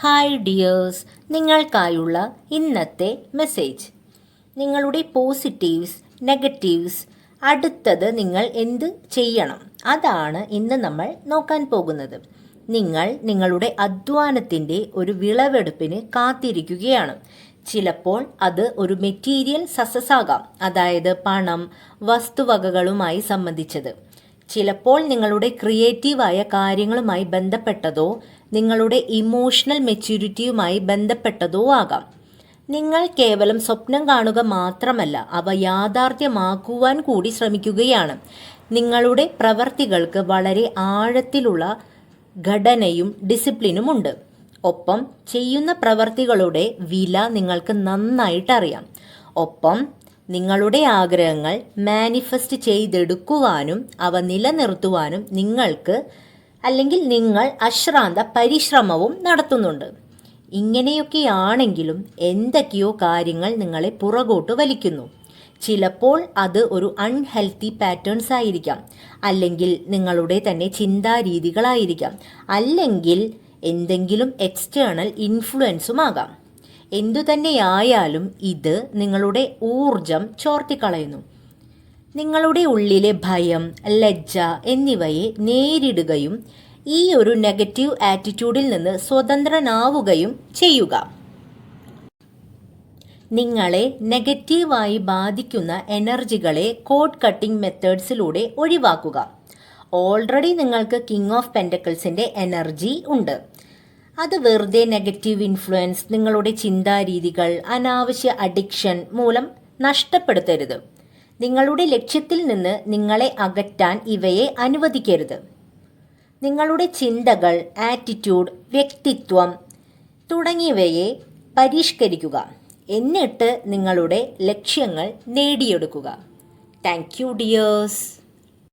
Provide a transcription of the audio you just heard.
Hi dears നിങ്ങൾക്കായുള്ള ഇന്നത്തെ message നിങ്ങളുടെ positives negatives അടുത്തത് നിങ്ങൾ എന്ത് ചെയ്യണം? അതാണ് ഇന്ന് നമ്മൾ നോക്കാൻ പോകുന്നത്. നിങ്ങൾ നിങ്ങളുടെ അധ്വാനത്തിന്റെ ഒരു വിളവെടുപ്പിന് കാത്തിരിക്കുകയാണ്. ചിലപ്പോൾ അത് ഒരു മെറ്റീരിയൽ സക്സസ് ആകാം. അതായത് പണം വസ്തുവകകളുമായി സംബന്ധിച്ചത്. ചിലപ്പോൾ നിങ്ങളുടെ ക്രിയേറ്റീവായ കാര്യങ്ങളുമായി ബന്ധപ്പെട്ടതോ നിങ്ങളുടെ ഇമോഷണൽ മെച്യൂരിറ്റിയുമായി ബന്ധപ്പെട്ടതോ ആകാം. നിങ്ങൾ കേവലം സ്വപ്നം കാണുക മാത്രമല്ല അവ യാഥാർത്ഥ്യമാക്കുവാൻ കൂടി ശ്രമിക്കുകയാണ്. നിങ്ങളുടെ പ്രവർത്തികൾക്ക് വളരെ ആഴത്തിലുള്ള ഘടനയും ഡിസിപ്ലിനുമുണ്ട് ഒപ്പം ചെയ്യുന്ന പ്രവർത്തികളുടെ വില നിങ്ങൾക്ക് നന്നായിട്ട് അറിയാം ഒപ്പം നിങ്ങളുടെ ആഗ്രഹങ്ങൾ മാനിഫെസ്റ്റ് ചെയ്തെടുക്കുവാനും അവ നിലനിർത്തുവാനും നിങ്ങൾക്ക് അല്ലെങ്കിൽ നിങ്ങൾ അശ്രാന്ത പരിശ്രമവും നടത്തുന്നുണ്ട്. ഇങ്ങനെയൊക്കെയാണെങ്കിലും എന്തൊക്കെയോ കാര്യങ്ങൾ നിങ്ങളെ പുറകോട്ട് വലിക്കുന്നു. ചിലപ്പോൾ അത് ഒരു അൺഹെൽത്തി പാറ്റേൺസ് ആയിരിക്കാം. അല്ലെങ്കിൽ നിങ്ങളുടെ തന്നെ ചിന്താരീതികളായിരിക്കാം. അല്ലെങ്കിൽ എന്തെങ്കിലും എക്സ്റ്റേണൽ ഇൻഫ്ലുവൻസുമാകാം എന്തുതന്നെയായാലും ഇത് നിങ്ങളുടെ ഊർജം ചോർത്തിക്കളയുന്നു. നിങ്ങളുടെ ഉള്ളിലെ ഭയം ലജ്ജ എന്നിവയെ നേരിടുകയും ഈ ഒരു നെഗറ്റീവ് ആറ്റിറ്റ്യൂഡിൽ നിന്ന് സ്വതന്ത്രനാവുകയും ചെയ്യുക. നിങ്ങളെ നെഗറ്റീവായി ബാധിക്കുന്ന എനർജികളെ കോഡ് കട്ടിംഗ് മെത്തേഡ്സിലൂടെ ഒഴിവാക്കുക. ഓൾറെഡി നിങ്ങൾക്ക് കിങ് ഓഫ് പെന്റക്കിൾസിന്റെ എനർജി ഉണ്ട്. അത് വെറുതെ നെഗറ്റീവ് ഇൻഫ്ലുവൻസ് നിങ്ങളുടെ ചിന്താരീതികൾ അനാവശ്യ അഡിക്ഷൻ മൂലം നഷ്ടപ്പെടുത്തരുത്. നിങ്ങളുടെ ലക്ഷ്യത്തിൽ നിന്ന് നിങ്ങളെ അകറ്റാൻ ഇവയെ അനുവദിക്കരുത്. നിങ്ങളുടെ ചിന്തകൾ ആറ്റിറ്റ്യൂഡ് വ്യക്തിത്വം തുടങ്ങിയവയെ പരിഷ്കരിക്കുക. എന്നിട്ട് നിങ്ങളുടെ ലക്ഷ്യങ്ങൾ നേടിയെടുക്കുക. Thank you dears